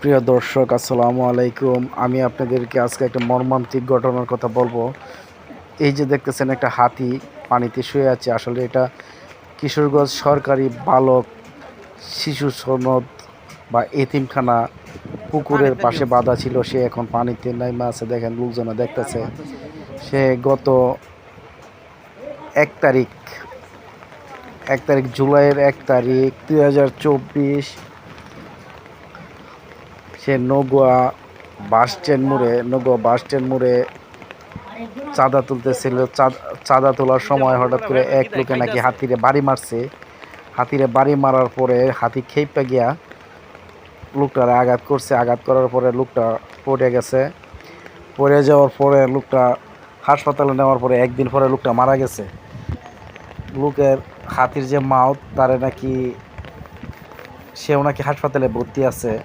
প্রিয় দর্শক আসসালামু আলাইকুম। আমি আপনাদেরকে আজকে একটা মর্মান্তিক ঘটনার কথা বলব। এই যে দেখতেছেন একটা হাতি পানিতে শুয়ে আছে। আসলে এটা কিশোরগঞ্জ সরকারি বালক শিশু সনদ বা এতিমখানা পুকুরের পাশে বাঁধা ছিল। সে এখন পানিতে নাইমা আছে। দেখেন লোকজনে দেখতেছে। সে গত এক তারিখ এক তারিখ জুলাইয়ের এক তারিখ দুই হাজার চব্বিশ সে নগুয়া বাস স্ট্যান্ড মোড়ে, নগুয়া বাস স্ট্যান্ড মোড়ে চাঁদা তুলতেছিল। চাঁদ- তোলার সময় হঠাৎ করে এক লোকে নাকি হাতিরে বাড়ি মারছে। হাতিরে বাড়ি মারার পরে হাতি খেপে গিয়া লোকটারে আঘাত করছে। আঘাত করার পরে লোকটা পড়ে গেছে। পড়ে যাওয়ার পরে লোকটা হাসপাতালে নেওয়ার পরে একদিন পরে লোকটা মারা গেছে। লোকের হাতির যে মাউথ তারে নাকি সেও নাকি হাসপাতালে ভর্তি আছে।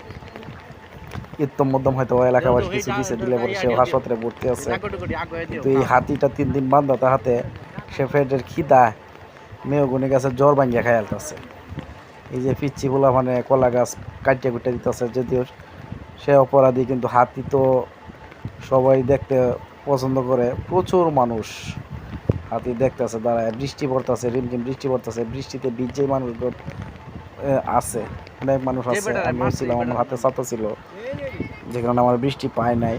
ইত্তম মধ্যম হয়তো এলাকাবাসী কিছু দিছে দিলে পরে সেও হাসপাতালে ভর্তি আছে। কিন্তু এই হাতিটা তিন দিন বান্ধা তার হাতে সে ফেটের খিদা মেয়ে গুনে গেছে জ্বর ভাঙ্গিয়া খাই আলতাছে। এই যে পিচ্ছি বলা মানে কলা গাছ কাটিয়া কুটিয়া দিতেছে যদিও সে অপরাধী কিন্তু হাতি তো সবাই দেখতে পছন্দ করে। প্রচুর মানুষ হাতি দেখতেছে দাঁড়ায় বৃষ্টি পড়তেছে রিমঝিম বৃষ্টি পড়তেছে বৃষ্টিতে মানুষগুলো এ, আছে অনেক মানুষ আছে আমিও ছিলাম আমার হাতে ছাতা ছিল। যেখানে আমার বৃষ্টি পায় নাই।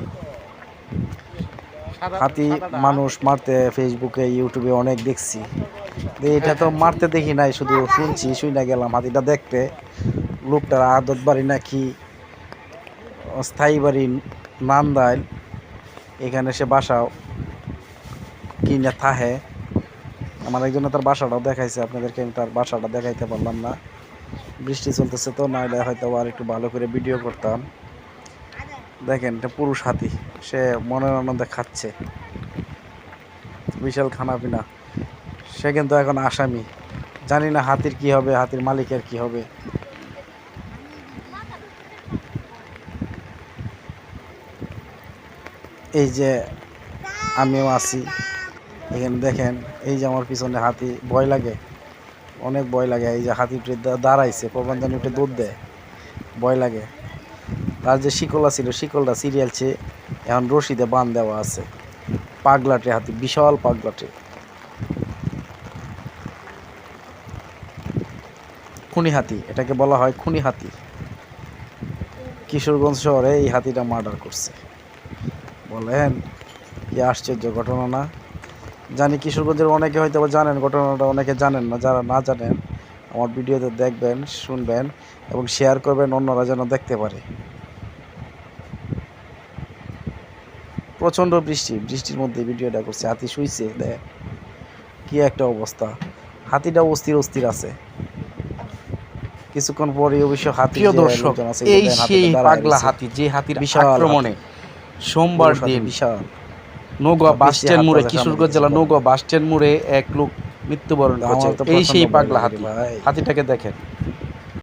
হাতি মানুষ মারতে ফেসবুকে ইউটিউবে অনেক দেখছি। এটা তো মারতে দেখি নাই শুধু শুনছি শুই না গেলাম। হাতিটা দেখতে লোকটার আদত বাড়ি নাকি স্থায়ী বাড়ি নান্দাইল এখানে সে বাসা কিনে থাহে। আমার একজনে তার বাসাটাও দেখাইছে আপনাদেরকে আমি তার বাসাটা দেখাইতে পারলাম না। বৃষ্টি চলতেছে তো নাহলে হয়তো আর একটু ভালো করে ভিডিও করতাম। দেখেন, এটা পুরুষ হাতি। সে মনের আনন্দে খাচ্ছে। বিশাল খানা পিনা সে কিন্তু এখন আসামি। জানি না হাতির কি হবে, হাতির মালিকের কি হবে। এই যে আমিও আছি। এখানে দেখেন, এই যে আমার পিছনে হাতি, ভয় লাগে। অনেক ভয় লাগে। এই যে হাতি উঠে দা- দাঁড়াইছে প্রবন্ধন উঠে দুধ দেয়। ভয় লাগে। তার যে শিকলা ছিল, শিকলটা সিরিয়াল সিরিয়ালছে এখন রশিদে বান দেওয়া আছে। পাগলাটে হাতি, বিশাল পাগলাটে। খুনি হাতি, এটাকে বলা হয় খুনি হাতি। কিশোরগঞ্জ শহরে এই হাতিটা মার্ডার করছে। বলেন, কি আশ্চর্য ঘটনা না? জানি কিশোরগঞ্জের অনেকে হয়তো জানেন, ঘটনাটা অনেকে জানেন না, যারা না জানেন, আমার ভিডিওতে দেখবেন, শুনবেন এবং শেয়ার করবেন, অন্যরা যেন দেখতে পারে। প্রচণ্ড বৃষ্টি বৃষ্টির মধ্যে ভিডিওটা করছে। হাতি শুইছে দেখ কি একটা অবস্থা। হাতিটা অস্থির অস্থির আছে। কিছুক্ষণ পরে অবশ্য হাতি দর্শক এই সেই পাগলা হাতি যে হাতির আক্রমণে সোমবার দিন বিশাল। নৌকা বাস স্ট্যান্ড মোড়ে কিশোরগঞ্জ জেলা নৌকা বাস স্ট্যান্ড মোড়ে এক লোক মৃত্যুবরণ করেছে। এই সেই পাগলা হাতি। হাতিটাকে দেখেন।